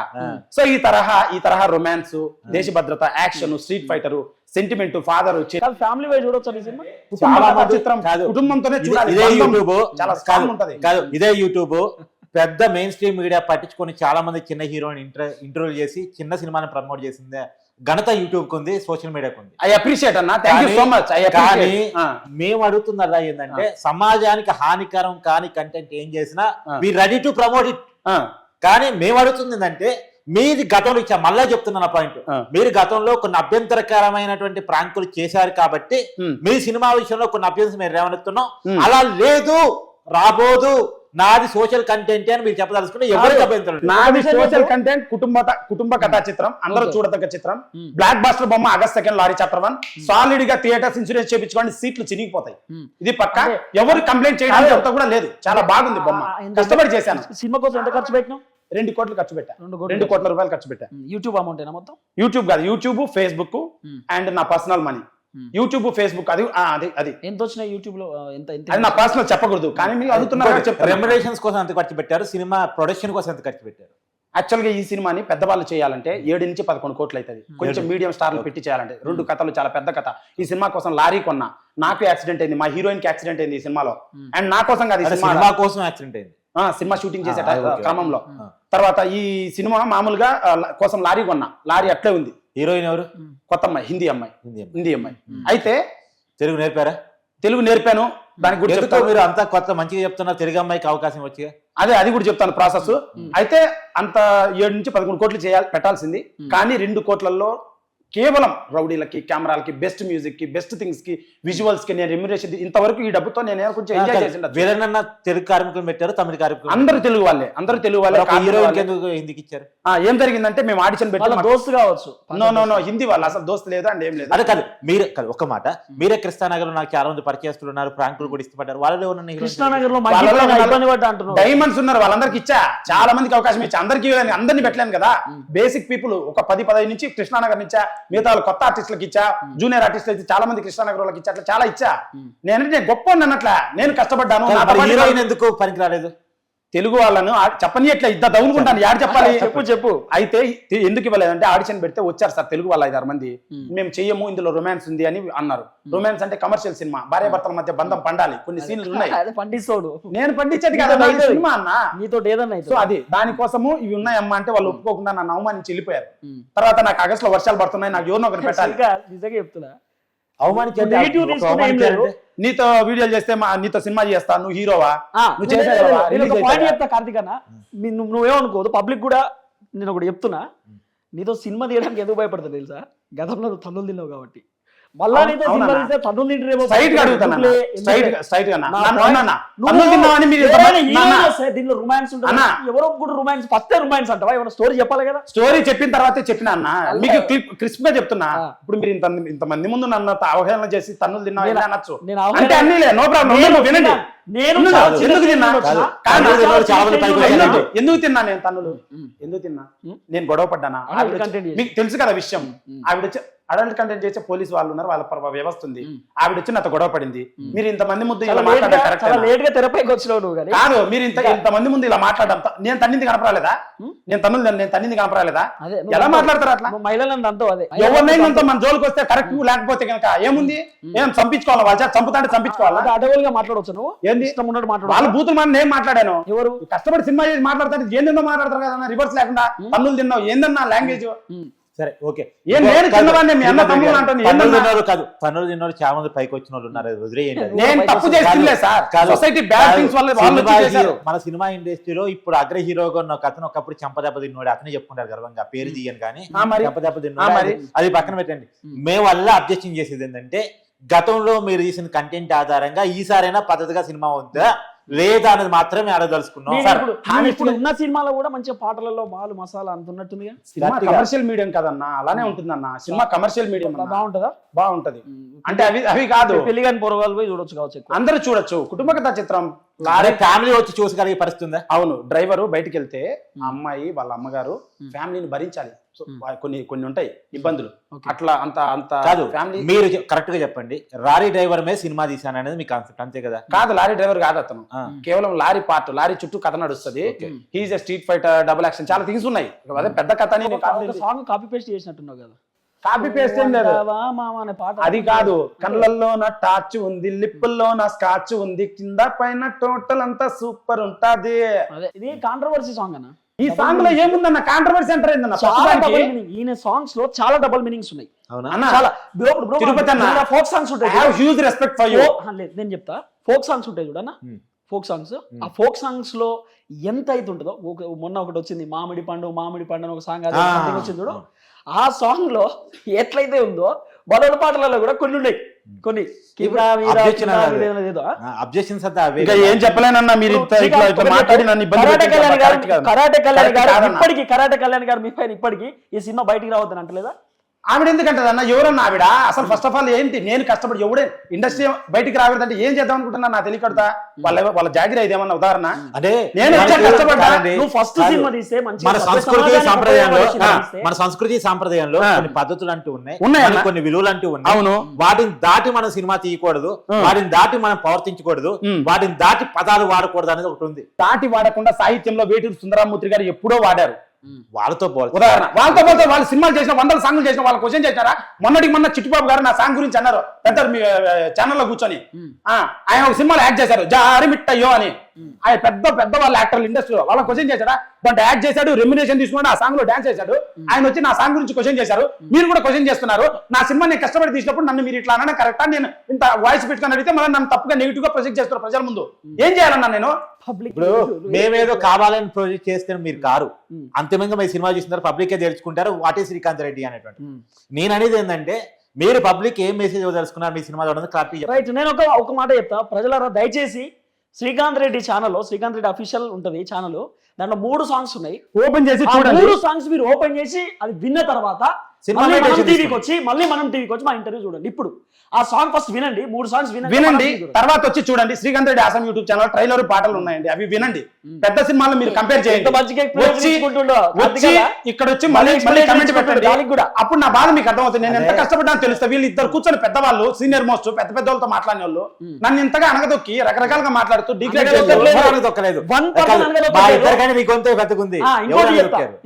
సో ఈ తరహా ఈ తరహా రొమాన్స్ దేశ భద్రత action street fighter sentiment father కాదు ఫ్యామిలీ వైజ్ చూడొచ్చు ఈ సినిమా? చాలా మంది- చిత్రం. కాదు. కుటుంబంతోనే చూడాలి. ఇదే బంధం యూట్యూబ్ చాలా స్ట్రాంగ్ ఉంటది. కాదు ఇదే యూట్యూబ్ పెద్ద మెయిన్ స్ట్రీమ్ మీడియా పట్టించుకొని చాలా మంది చిన్న హీరోని ఇంటర్ ఇంటర్వ్యూ చేసి చిన్న సినిమాని ప్రమోట్ చేసింది ఘనత యూట్యూబ్ ఉంది సోషల్ మీడియాకు ఉంది ఐ అప్రిషియేట్ అన్న. థ్యాంక్ యూ సో మచ్ కానీ మేము అడుగుతున్నదా ఏంటంటే సమాజానికి హానికరం కాని కంటెంట్ ఏం చేసినా. We ready to promote it కానీ మేము అడుగుతుంది ఏంటంటే మీది గతంలో ఇచ్చా మళ్ళా చెప్తున్నాను పాయింట్. మీరు గతంలో కొన్ని అభ్యంతరకరమైనటువంటి ప్రాంకులు చేశారు కాబట్టి. మీ సినిమా విషయంలో కొన్ని అభ్యంతరం మీరు రేవనెత్తున్నాం. అలా లేదు. రాబోదు. నాది సోషల్ కంటెంట్ అని మీరు చెప్పదలుచుకుంటే ఎవరికి అభ్యంతరం లేదు. నాది సోషల్. కంటెంట్ కుటుంబ కుటుంబ కథా చిత్రం అందరూ. చూడదగ్గ చిత్రం. Hmm. బ్లాక్ బాస్టర్ బొమ్మ August second lorry chapter one సాలిడ్గా థియేటర్స్ ఇన్సూరెన్స్ చేయించుకోండి సీట్లు చినిగిపోతాయి. Hmm. ఇది పక్క? ఎవరు కంప్లైంట్ చేయడానికి. అంత కూడా లేదు. చాలా బాగుంది బొమ్మ. కష్టపడి చేశాను. సినిమా కోసం ఎంత ఖర్చు పెట్టినావు? రెండు కోట్లు ఖర్చు పెట్టా. రెండు కోట్లు. రూపాయలు ఖర్చు పెట్టా. యూట్యూబ్ అమౌంట్ మొత్తం? యూట్యూబ్ కాదు యూట్యూబ్ ఫేస్బుక్ Hmm. అండ్ నా personal money Hmm. YouTube Facebook అది అది అది. ఎంత వచ్చినాయి యూట్యూబ్లో ఎంత ఎంత అది నా పర్సనల్ చెప్పకూడదు. కానీ మీరు అడుగుతున్నారు ఇంకోటి, చెప్తాను. రెమ్యునరేషన్స్ కోసం ఎంత ఖర్చు పెట్టారు? సినిమా ప్రొడక్షన్ కోసం ఎంత ఖర్చు పెట్టారు? యాక్చువల్గా ఈ సినిమాని పెద్దవాళ్ళు చేయాలంటే ఏడు నుంచి పదకొండు కోట్లు అవుతుంది. కొంచెం ఏడు. మీడియం స్టార్లు పెట్టి చేయాలంటే. రెండు కథలు చాలా పెద్ద కథ. ఈ సినిమా కోసం లారీ కొన్నా. నాకు యాక్సిడెంట్ అయింది. మా హీరోయిన్కి యాక్సిడెంట్ అయింది ఈ సినిమాలో. Hmm. అండ్ నా కోసం కాదు సినిమా. కోసం యాక్సిడెంట్ అయింది. ఆ, సినిమా షూటింగ్ చేసే ఆ, టై- ఓకే. క్రమంలో. తర్వాత ఈ సినిమా మామూలుగా కోసం లారీ కొన్నా. లారీ అట్లే ఉంది. హీరోయిన్ ఎవరు? కొత్త అమ్మాయి. హిందీ అమ్మాయి. హిందీ అమ్మాయి. అయితే తెలుగు నేర్పారా? తెలుగు నేర్పాను. దానికి కూడా చెప్తాను. మీరు అంతా కొత్త మంచిగా చెప్తున్నారు తెలుగు అమ్మాయికి అవకాశం వచ్చి అదే అది కూడా చెప్తాను ప్రాసెస్. అయితే అంత ఏడు నుంచి పదకొండు కోట్లు చేయాలి పెట్టాల్సింది. కానీ రెండు కోట్లలో కేవలం రౌడీలకి కెమెరాలకి బెస్ట్ మ్యూజిక్కి బెస్ట్ థింగ్స్కి విజువల్స్కి నేను రెమ్యునరేషన్ ఇంతవరకు ఈ డబ్బుతో నేను కొంచెం ఎంజాయ్ చేసి వీరన్న తెలుగు కార్మికులు పెట్టారు తమిళ కార్మికులు అందరూ తెలుగు వాళ్ళే అందరూ తెలుగు వాళ్ళే వాళ్ళే. హిందీకి ఇచ్చారు? ఆ, ఏం జరిగిందంటే మేము ఆడిషన్ వాళ్ళ పెట్టి దోస్తు కావచ్చు. నో నో నో హిందీ వాళ్ళు అసలు దోస్తు లేదు అండ్ ఏం లేదు. అదే కాదు మీరే కాదు ఒక మాట. మీరే కృష్ణానగర్ నాకు చాలా మంది పరిచయస్తులు ఉన్నారు ప్రాంకులు కూడా ఇష్టపడ్డారు. వాళ్ళలో ఉన్న కృష్ణానగర్లో వాళ్ళు- డైమండ్స్ ఉన్నారు వాళ్ళందరికి ఇచ్చా. చాలా మందికి అవకాశం ఇచ్చా. అందరికి అందరినీ పెట్టలేను కదా. బేసిక్ పీపుల్ ఒక పది పదహైదు నుంచి కృష్ణానగర్ ఇచ్చా మిగతా వాళ్ళు కొత్త ఆర్టిస్టులకు ఇచ్చా జూనియర్ ఆర్టిస్టులు అయితే చాలా మంది కృష్ణానగర్ వాళ్ళకి ఇచ్చా అట్లా చాలా ఇచ్చా. నేను నేను గొప్ప అన్నట్ల నేను కష్టపడ్డాను ఎందుకు పనికి రాలేదు తెలుగు వాళ్ళను చెప్పని ఎట్లా? ఇద్దా దౌనుకుంటాను యాడ్ చెప్పాలి? చెప్పు చెప్పు. అయితే ఎందుకు ఇవ్వలేదంటే ఆడిషన్ పెడితే వచ్చారు సార్ తెలుగు వాళ్ళు ఐదారు మంది. మేము. చెయ్యము ఇందులో రొమాన్స్ ఉంది అని అన్నారు. రొమాన్స్ అంటే కమర్షియల్ సినిమా భార్య భర్తల మధ్య బంధం పండాలి. కొన్ని సీన్లు ఉన్నాయి. అదే పండిస్తోడు. నేను పండించేది కదా సినిమా అన్న. నీతో ఏదన్నా సో అది దానికోసము ఇవి ఉన్నాయమ్మా అంటే వాళ్ళు ఒప్పుకోకుండా నన్ను అవమానించి వెళ్ళిపోయారు. తర్వాత నాకు ఆగస్ట్లో వర్షాలు పడుతున్నాయి నాకు ఎవరినో ఒకటి పెట్టాలి. నిజంగా చెప్తున్నా. అవమానించారంటే నీతో వీడియోలు చేస్తే మా నీతో సినిమా చేస్తా నువ్వు హీరోవా నువ్వు చేసావా? చెప్తా కార్తీక్ అన్న. నువ్వేమనుకోదు పబ్లిక్ కూడా నేను ఒకటి చెప్తున్నా. నీతో సినిమా తీయడానికి ఎందుకు భయపడతా తెలుసా? గతంలో తన్నులు తిన్నావు కాబట్టి. అన్నా. రొమాన్స్ అన్నా. ఎవరో కూడా రొమాన్స్ ఫస్ట్ రొమాన్స్ అంటావా? ఏమైనా స్టోరీ చెప్పాలి కదా? స్టోరీ చెప్పిన తర్వాతే చెప్పిన అన్న. మీకు క్రిస్ప్గా చెప్తున్నా. ఇప్పుడు మీరు ఇంత ఇంత మంది ముందు నన్ను అవహేళన చేసి తన్నులు తిన్నావు నేను- ఇలా అనొచ్చు. అంటే అన్నీలే నో ప్రాబ్లం. వినండి. తిన్నా. నేను ఎందుకు- తిన్నా? ఎందుకు తిన్నా. నేను తన్నులు. ఎందుకు తిన్నా. నేను గొడవ పడ్డానా. మీకు తెలుసు కదా విషయం. ఆవిడ అడల్ట్ కంటెంట్ చేసే పోలీస్ వాళ్ళు ఉన్నారు వాళ్ళ వ్యవస్థ ఉంది. ఆవిడ వచ్చి నాతో గొడవ పడింది. మీరు ఇంతమంది ముందు ఇలా కానీ. కాదు మీరు ఇంత ఇంతమంది ముందు ఇలా మాట్లాడడం నేను తన్నింది కనపరాలేదా. నేను తన్నులు నేను తన్నింది కనపరాలేదా ఎలా. మాట్లాడతారు అట్లా? అదే. ఎవరినైనా మన జోలికి వస్తే కరెక్ట్ లేకపోతే కనుక ఏముంది? ఏం చంపించుకోవాలా? వాళ్ళ చంపుతాంటే చంపించుకోవాలా? అడవులుగా మాట్లాడవచ్చు ఏంది ఇష్టం ఉన్నట్టు వాళ్ళ బూతులు మనం నేను మాట్లాడాను ఎవరు కష్టపడి సినిమా చేసి మాట్లాడతాను ఏందో మాట్లాడతారు కదా రివర్స్ లేకుండా తన్నులు తిన్నావు ఏందన్నా లాంగ్వేజ్. సరే ఓకే ఏం నేను చిన్నవాడిని, మీ అన్న తమ్ముడు అంటాను, తన్నులు ఏందన్నా? తిన్నోరు కాదు తన్నులు తిన్నోరు చాలా మంది పైకి వచ్చిన వాళ్ళు ఉన్నారు అది వదిలేయండి అది. నేను తప్పు చేస్తుందిలే సార్ కాదు. సొసైటీ బ్యాడ్ కాదు. థింగ్స్ వల్ల వాళ్ళు సినిమా వచ్చి చేశారు హీరో- మన సినిమా ఇండస్ట్రీలో ఇప్పుడు అగ్ర హీరోగా ఉన్న అతను ఒకప్పుడు చంపదెబ్బ తిన్నోడు అతనే చెప్పుకుంటారు గర్వంగా పేరు తీయను కానీ ఆ మరి. చంపదెబ్బ తిన్నోడు మరి. అది- అది పక్కన పెట్టండి మేము వల్ల అబ్జెక్షన్ చేసేది ఏంటంటే గతంలో మీరు తీసిన కంటెంట్ ఆధారంగా ఈసారైనా పద్ధతిగా సినిమా ఉందా? లేదా అనేది మాత్రమే అడగదలుచుకున్నాం నేను సార్, ఇప్పుడు ఉన్న సినిమాలో కూడా మంచిగా పాటలలో మాలు మసాలా అంటున్నట్టుందిగా. సినిమా. కమర్షియల్ మీడియం కదన్నా అలానే ఉంటుందన్న. సినిమా కమర్షియల్ మీడియం. బాగుంటుందా? బాగుంటది. అంటే అవి అవి కాదు. పెళ్ళి కాని పొరగాలు పోయి చూడొచ్చు కావచ్చు అందరూ చూడొచ్చు. కుటుంబ కథా చిత్రం. అరే లారీ ఫ్యామిలీ వచ్చి చూసగలిగే పరిస్థితి ఉందా? అవును డ్రైవరు బయటికి వెళ్తే ఆ అమ్మాయి వాళ్ళ అమ్మగారు ఫ్యామిలీని భరించాలి. కొన్ని కొన్ని ఉంటాయి ఇబ్బందులు. అట్లా అంత అంత కాదు ఫ్యామిలీ మీరు కరెక్ట్గా చెప్పండి. రారీ డ్రైవర్ మీద సినిమా తీసాను అనేది మీ కాన్సెప్ట్ అంతే కదా? కాదు లారీ డ్రైవర్ కాదు అతను. కేవలం లారీ పార్ట్ లారీ చుట్టూ కథ నడుస్తుంది. He's a street fighter double action చాలా థింగ్స్ ఉన్నాయి. అదే పెద్ద కథ సాంగ్ కాపీ పేస్ట్ చేసినట్టున్నావు కదా? కాపీ పేస్ట్ ఏం లేదు. అది కాదు. కళ్ళల్లో నా టాచ్ ఉంది లిప్పుల్లో నా స్కాచ్ ఉంది కింద పైన టోటల్ అంతా సూపర్ ఉంటది. ఇది కాంట్రవర్సీ సాంగ్ అన్న ఈ సాంగ్లో ఏముందన్న? కాంట్రవర్సీ అంటారు ఏందన్న? చాలా ప్రస్తుతానికి డబుల్ మీనింగ్ ఈయన సాంగ్స్లో చాలా డబుల్ మీనింగ్స్ ఉన్నాయి. అవునా? అన్న చాలా. బ్రో బ్రో తిరుపతి అన్న. ఫోక్ సాంగ్స్ ఉంటాయి హ్యూజ్ రెస్పెక్ట్ ఫర్ యూ లేదు నేను చెప్తా. ఫోక్ సాంగ్స్ ఉంటాయి చూడన్న. ఫోక్ సాంగ్స్ ఆ ఫోక్ సాంగ్స్లో ఎంత అయితే ఉంటుందో ఒక- మొన్న ఒకటి వచ్చింది మామిడి పండు మామిడి పండు అని ఒక సాంగ్ ఆ, వచ్చింది చూడు. ఆ సాంగ్లో ఎట్లయితే ఉందో బలవల పాటలలో కూడా కొన్ని ఉన్నాయి కొన్ని? అబ్జెక్షన్స్. ఏం చెప్పలేనన్నా మీరు ఇంత ఇట్లా ఇట్లా శ్రీకాంత్ మాట్లాడి నన్ను ఇబ్బంది కరాటే కళ్యాణ్ గారు. కరాటే కళ్యాణ్ గారు. ఇప్పటికి కరాటే కళ్యాణ్ గారు మీ పైన ఇప్పటికి ఈ సినిమా బయటికి రావద్దని అంటలేదా ఆవిడ ఎందుకంటది అన్న ఎవరన్నా ఆవిడ అసలు ఫస్ట్ ఆఫ్ ఆల్ ఏంటి నేను కష్టపడి ఎవడే ఇండస్ట్రీ బయటికి రాకూడదంటే ఏం చేద్దాం అనుకుంటున్నా నా తెలియకడతా వాళ్ళ వాళ్ళ జాగిరి ఇదేమన్నా ఉదాహరణ అంటే నేను కష్టపడ్డా? నువ్వు ఫస్ట్ కాదు. సినిమా తీస్తే మంచి మన సంస్కృతి సాంప్రదాయంలో మన సంస్కృతి సాంప్రదాయంలో. కొన్ని పద్ధతులు అంటూ ఉన్నాయి ఉన్నాయి. కొన్ని విలువలు అంటూ ఉన్నాయి అవును. వాటిని దాటి మనం సినిమా తీయకూడదు. వాటిని దాటి మనం ప్రవర్తించకూడదు. వాటిని దాటి పదాలు వాడకూడదు అనేది ఒకటి ఉంది దాటి వాడకుండా సాహిత్యంలో వేటూరు సుందరామూర్తి గారు ఎప్పుడో వాడారు వాళ్ళతో ఉదాహరణ వాళ్ళతో పోతే వాళ్ళు సినిమాలు చేసిన వందల సాంగ్లు చేసిన వాళ్ళు క్వశ్చన్ చేశారా? మొన్నటికి మొన్న చిట్టుబాబు గారు నా సాంగ్ గురించి అన్నారు. పెద్ద మీ ఛానల్లో కూర్చొని. ఆ, ఆయన ఒక సినిమాలో యాక్ట్ చేశారు. జారి మిట్టయ్యో అని. ఆయన పెద్ద పెద్ద వాళ్ళ యాక్టర్లు ఇండస్ట్రీలో వాళ్ళ క్వశ్చన్ చేశారా దాంట్లో యాక్ట్ చేశాడు రెమ్యునేషన్ తీసుకున్నాడు ఆ సాంగ్లో డాన్స్ చేశాడు. ఆయన వచ్చి నా సాంగ్ గురించి క్వశ్చన్ చేశారు. మీరు కూడా క్వశ్చన్ చేస్తున్నారు. నా సినిమా నేను కష్టపడి తీసినప్పుడు నన్ను మీరు ఇట్లా అనడం కరెక్టా నేను ఇంత వాయిస్ పెట్టుకొని అడిగితే మళ్ళీ నన్ను తప్పుగా నెగిటివ్గా ప్రొజెక్ట్ చేస్తారు ప్రజల ముందు. ఏం చేయాలన్నా నేను? పబ్లిక్ ఇప్పుడు మేమేదో కావాలని ప్రాజెక్ట్ చేస్తే మీరు కారు. అంతిమంగా మీ సినిమా చూసిన పబ్లికే తెలుసుకుంటారు వాట్ ఈ శ్రీకాంత్ రెడ్డి అనేటువంటి. నేను అనేది ఏంటంటే మీరు పబ్లిక్ ఏం మెసేజ్ ఇవ్వదలుచుకున్నారు మీ సినిమా చూడడం క్లారిటీ రైట్ నేను ఒక ఒక మాట చెప్తా. ప్రజలారా దయచేసి శ్రీకాంత్ రెడ్డి ఛానల్లో శ్రీకాంత్ రెడ్డి అఫీషియల్ ఉంటుంది ఛానల్ దాంట్లో మూడు సాంగ్స్ ఉన్నాయి. ఓపెన్ చేసి మూడు సాంగ్స్ మీరు ఓపెన్ చేసి అది విన్న తర్వాత మళ్ళీ మనం టీవీకి వచ్చి మళ్ళీ మనం టీవీకి వచ్చి మా ఇంటర్వ్యూ చూడండి. ఇప్పుడు ఆ సాంగ్ ఫస్ట్ వినండి మూడు సాంగ్స్ వినండి వినండి తర్వాత వచ్చి చూడండి. Srikanth Reddy awesome YouTube channel trailer పాటలు ఉన్నాయండి అవి వినండి. పెద్ద సినిమాలు మీరు కంపేర్ చేయండి. వచ్చి ఇక్కడ వచ్చి మళ్ళీ మళ్ళీ కమెంట్ పెట్టండి. అప్పుడు నా బాధ మీకు అర్థమవుతుంది. నేను ఎంత. కష్టపడ్డాను తెలుస్తా. వీళ్ళు ఇద్దరు కూర్చొని పెద్దవాళ్ళు సీనియర్ మోస్ట్ పెద్ద పెద్ద వాళ్ళతో మాట్లాడిన వాళ్ళు నన్ను ఇంతగా అనగదొక్కి రకరకాలుగా మాట్లాడుతూ డిగ్రేడ్ ఇంకోటి?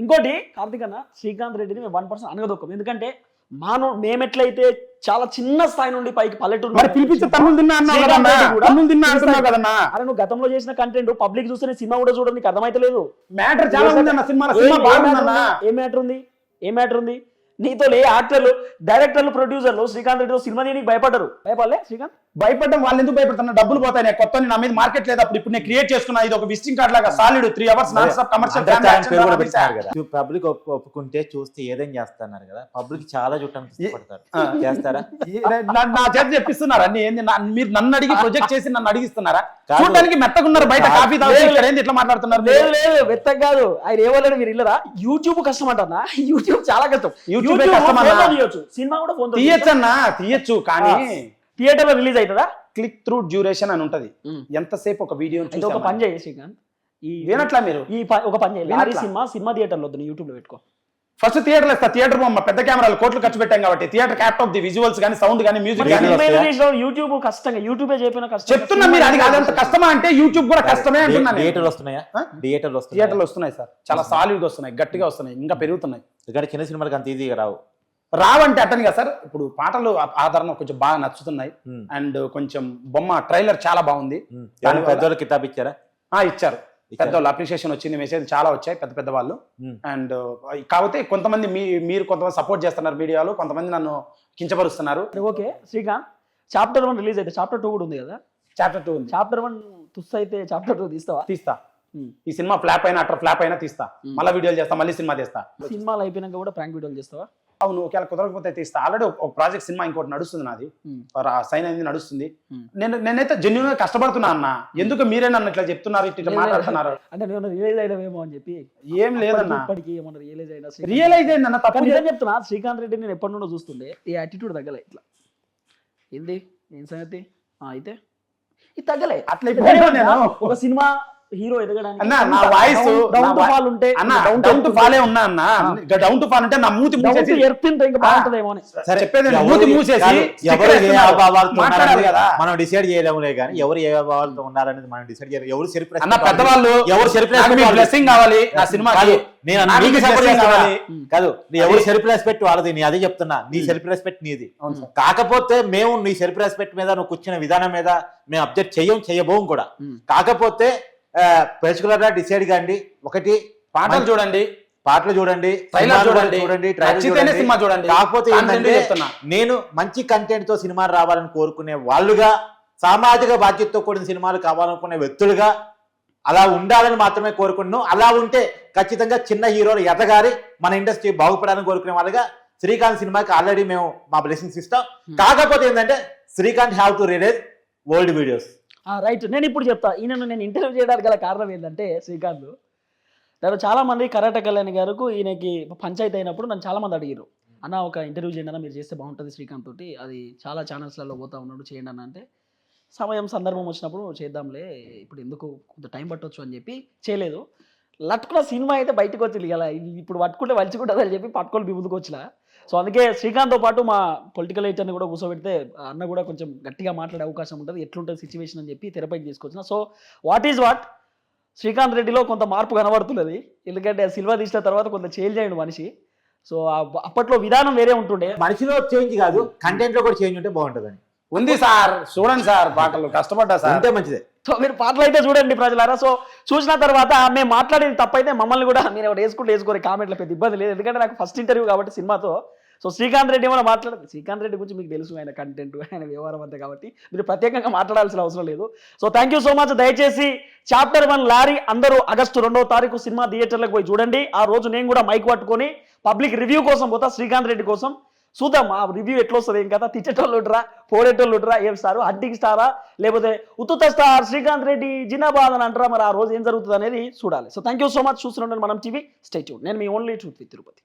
ఇంకోటి కార్తీక్ అన్న శ్రీకాంత్ రెడ్డిని వన్ పర్సెంట్ అనగదొక్కం ఎందుకంటే మాను మేమెట్లయితే చాలా చిన్న స్థాయి నుండి పైకి పల్లెటూరు మరి పిలిపించి తమ్ముడు తిన్నా అన్నావు శ్రీకాంత్ కదన్నా? రెడ్డి కూడా తమ్ముడు తిన్నా అంటున్నావు కదన్నా? అరే నువ్వు గతంలో చేసిన కంటెంట్ పబ్లిక్ చూస్తే సినిమా కూడా చూడడం నీకు అర్థమైతలేదు మ్యాటర్ చాలా ఉంది అన్న సినిమా బాగుందన్నా? ఏం మ్యాటర్ ఉంది? ఏం మ్యాటర్ ఉంది? నీతో లే యాక్టర్లు డైరెక్టర్లు ప్రొడ్యూసర్లు శ్రీకాంత్ రెడ్డి సినిమా నీకు భయపడ్డారు. భయపడలే శ్రీకాంత్? భయపడడం వాళ్ళు ఎందుకు భయపడుతున్నా డబ్బులు పోతాయి నేను కొత్త నా మీద మార్కెట్ లేదు. అప్పుడు ఇప్పుడు నేను క్రియేట్ చేసుకున్నా ఇది ఒక విజిటింగ్ కార్డ్ లాగా solid three hours non stop commercial public ఒప్పుకుంటే చూస్తే ఏదేం చేస్తున్నారు కదా? పబ్లిక్ చాలా చుట్టానికి ఇష్టపడతారు చేస్తారా? నా చేత చెప్పిస్తున్నారు? అన్ని ఏంది? మీరు నన్ను అడిగి ప్రొజెక్ట్ చేసి నన్ను అడిగిస్తున్నారా. చూడడానికి మెత్తగున్నారు బయట. కాఫీ తాగుతూ ఇక్కడ ఏంది? ఇట్లా మాట్లాడుతున్నారు లేదు లేదు వెత్తకు కాదు. ఆయన ఏమన్నాడు మీరు ఇల్లరా? యూట్యూబ్ కష్టం అంటన్నా యూట్యూబ్ చాలా కష్టం. తీయొచ్చు. సినిమా కూడా ఫోన్ తీయచ్చు అన్న తీయచ్చు. కానీ థియేటర్లో రిలీజ్ అవుతుందా? క్లిక్ త్రూ డ్యూరేషన్ అని ఉంటది. ఎంతసేపు ఒక వీడియో ఒక పని చేయి శ్రీకాంత్. ఈ వినట్లా మీరు? ఈ ఒక పని చేయి. లారీ వినట్లా. సినిమా సినిమా థియేటర్లో వద్దు యూట్యూబ్లో పెట్టుకో. ఫస్ట్ థియేటర్ ఇస్తా థియేటర్ బొమ్మ పెద్ద కెమెరాలు కోట్లు ఖర్చు పెట్టాం కాబట్టి. థియేటర్ క్యాప్టాప్ ది విజువల్స్ కానీ సౌండ్ కానీ మ్యూజిక్ యూట్యూబ్ కష్టంగా యూట్యూబే చెప్పిన కష్టం చెప్తున్నా మీరు అది కాదంత కష్టమా అంటే యూట్యూబ్ కూడా కష్టమే అంటున్నాను నేను. థియేటర్లు వస్తున్నాయా? థియేటర్లు వస్తున్నాయా? థియేటర్లు వస్తున్నాయి సార్. చాలా సాలిడ్గా వస్తున్నాయి. గట్టిగా వస్తున్నాయి. ఇంకా పెరుగుతున్నాయి. ఇక్కడ చిన్న సినిమాలకు అంత ఈజీగా రావు. రావంటే అట్టని కదా సార్. ఇప్పుడు పాటలు ఆ- ఆదరణ కొంచెం బాగా నచ్చుతున్నాయి. అండ్ కొంచెం బొమ్మ ట్రైలర్ చాలా బాగుంది. పెద్దోళ్ళకి కితాబ్ ఇచ్చారా? ఆ ఇచ్చారు. పెద్దవాళ్ళు అప్రిషియేషన్ వచ్చింది మెసేజ్ చాలా వచ్చాయి పెద్ద పెద్ద వాళ్ళు. అండ్ కాకపోతే కొంతమంది మీ మీరు కొంతమంది సపోర్ట్ చేస్తున్నారు మీడియాలో కొంతమంది నన్ను కించపరుస్తున్నారు. Okay. Srikanth chapter one release అయితే చాప్టర్ టూ కూడా ఉంది కదా? చాప్టర్ టూ ఉంది. చాప్టర్ వన్ తుస్ అయితే చాప్టర్ టూ తీస్తావా? తీస్తా. ఈ సినిమా ఫ్లాప్ అయినా అట్లా ఫ్లాప్ అయినా తీస్తా. మళ్ళీ వీడియోలు చేస్తా మళ్ళీ సినిమా తీస్తా సినిమాలు అయిపోయినాక కూడా ప్రాంక్ వీడియోలు చేస్తావా? అవును ఒకవేళ కుదరకపోతే తీస్తా ఆల్రెడీ ఒక ప్రాజెక్ట్ సినిమా ఇంకోటి నడుస్తుంది నాది. Hmm. సైన్ అయింది నడుస్తుంది. Hmm. నేను నేనైతే జెన్యున్గా కష్టపడుతున్నా అన్న. ఎందుకు మీరే నన్ను ఇట్లా చెప్తున్నారు ఇట్లా మాట్లాడుతున్నారు? అంటే నేను రియలైజ్ అని చెప్పి ఏం లేదన్న. ఇప్పటికి ఏమన్నా రియలైజ్ అయినా శ్రీకాంత్ రియలైజ్ తప్పు నిజం చెప్తున్నా శ్రీకాంత్ రెడ్డి నేను ఎప్పటి నుండో చూస్తుండే. ఈ యాటిట్యూడ్ తగ్గలే ఇట్లా. ఏంది? ఏం సంగతి? అయితే? ఇది తగ్గలే. అట్లా ఒక సినిమా హీరో ఎదగడానికి అన్న నా వాయిస్ డౌన్ టు ఫాల్ ఉంటే అన్న డౌన్ టు ఫాలే ఉన్నా అన్న. డౌన్ టు ఫాల్ అంటే నా మూతి మూసేసి ఎర్త్ ఇంకా బాగుంటుందేమో అని. సరే చెప్పేది ఎవరు- మూతి మూసేసి కాదు, sticker ఎవరు ఏ వేస్తున్నారు. అభావాలతో మాట్లాడాలి ఉన్నారనేది కదా. మనం డిసైడ్ చేయలేములే కానీ ఎవరు ఏ అభావాలతో ఉన్నారనేది మనం డిసైడ్ చేయలేము. ఎవరు సెల్ఫ్ అన్న పెద్దవాళ్ళు ఎవరు మీ బ్లెస్సింగ్ కావాలి నా సినిమాకి. నేను నాకు కావాలి. కాదు నీ ఎవరు సెల్ఫ్ రెస్పెక్ట్ వాళ్ళది? నీ అదే చెప్తున్నా. నీ సెల్ఫ్ రెస్పెక్ట్ నీది. కాకపోతే మేము నీ సెల్ఫ్ రెస్పెక్ట్ మీద నువ్వు కూర్చున్న విధానం మీద మేము అబ్జెక్ట్ చెయ్యం చెయ్యబోం కూడా. కాకపోతే పర్టికులర్గా డిసైడ్ కాండి. ఒకటి పాటలు చూడండి. పాటలు చూడండి ట్రైలర్ సినిమాలు చూడండి. చూడండి. సినిమా చూడండి. కాకపోతే ఏంటంటే నేను మంచి కంటెంట్తో సినిమా రావాలని కోరుకునే వాళ్ళుగా సామాజిక బాధ్యతతో కూడిన సినిమాలు కావాలనుకునే వ్యక్తులుగా అలా ఉండాలని మాత్రమే కోరుకున్నాను అలా ఉంటే ఖచ్చితంగా చిన్న హీరోలు ఎదగాలి. మన ఇండస్ట్రీ బాగుపడాలని కోరుకునే వాళ్ళుగా శ్రీకాంత్ సినిమాకి ఆల్రెడీ మేము మా బ్లెస్సింగ్స్ ఇస్తాం. కాకపోతే ఏంటంటే Srikanth have to release old videos right నేను ఇప్పుడు చెప్తా. ఈయనను నేను ఇంటర్వ్యూ చేయడానికి గల కారణం ఏంటంటే శ్రీకాంత్. నేను చాలా మంది కళ్యాణ్ గారికి ఈయనకి పంచాయతీ అయినప్పుడు నన్ను చాలా మంది అడిగారు అన్న ఒక ఇంటర్వ్యూ చేయండి అన్న మీరు చేస్తే బాగుంటుంది శ్రీకాంత్ తోటి. అది చాలా ఛానల్స్లలో పోతా ఉన్నాడు చేయండి అన్న. అంటే సమయం సందర్భం వచ్చినప్పుడు చేద్దాంలే. ఇప్పుడు ఎందుకు కొంత టైం పట్టవచ్చు అని చెప్పి చేయలేదు. లట్టుకున్న సినిమా అయితే బయటకు వచ్చి ఇప్పుడు పట్టుకుంటే వలుచుకుంటుంది అని చెప్పి పట్టుకొని బిబుదుకు వచ్చినా. సో అందుకే శ్రీకాంత్తో పాటు మా పొలిటికల్ ఎయిటర్ని కూడా కూర్చోబెడితే అన్న కూడా కొంచెం గట్టిగా మాట్లాడే అవకాశం ఉంటుంది. ఎట్లుంటుంది సిచ్యువేషన్ అని చెప్పి తెరపైకి తీసుకొచ్చిన. So what is what Srikanth రెడ్డిలో కొంత మార్పు కనబడుతున్నది. ఎందుకంటే సిల్వా తీసిన తర్వాత కొంత చేంజ్ అయ్యాడు మనిషి. సో ఆ- అప్పట్లో విధానం వేరే ఉంటుండే. మనిషిలో చేంజ్ కాదు కంటెంట్లో కూడా చేంజ్ ఉంటే బాగుంటుందని. ఉంది సార్ చూడండి సార్ పాటలు కష్టపడ్డా సార్. అంతే మంచిదే. సో మీరు పాటలు అయితే చూడండి ప్రజలారా. సో చూసిన తర్వాత మేము మాట్లాడేది తప్పైతే మమ్మల్ని కూడా మీరు ఎవరు వేసుకుంటే వేసుకోరు. కామెంట్లో పెద్ద ఇబ్బంది లేదు. ఎందుకంటే నాకు ఫస్ట్ ఇంటర్వ్యూ కాబట్టి సినిమాతో సో శ్రీకాంత్ రెడ్డి ఏమైనా మాట్లాడదు శ్రీకాంత్ రెడ్డి గురించి మీకు తెలుసు ఆయన కంటెంట్ ఆయన వ్యవహారం అంతే కాబట్టి. మీరు ప్రత్యేకంగా మాట్లాడాల్సిన అవసరం లేదు. So thank you so much దయచేసి చాప్టర్ వన్ లారీ అందరూ ఆగస్టు రెండవ తారీఖు సినిమా థియేటర్లకు పోయి చూడండి. ఆ రోజు నేను కూడా మైక్ పట్టుకొని పబ్లిక్ రివ్యూ కోసం పోతా శ్రీకాంత్ రెడ్డి కోసం. చూద్దాం ఆ రివ్యూ ఎట్లా వస్తుంది ఏం కదా తిట్టేటోళ్ళు పోడేటోళ్ళుట్రా ఏం స్టారు అడ్డికి స్టారా లేకపోతే ఉత్తుత స్టార్ శ్రీకాంత్ రెడ్డి జినాబాద్ అని అంటారా మరి ఆ రోజు ఏం జరుగుతుంది అనేది చూడాలి. So thank you so much చూస్తున్నాను మనం టీవీ స్టేట్యూడ్ నేను మీ ఓన్లీ ట్రూత్ తిరుపతి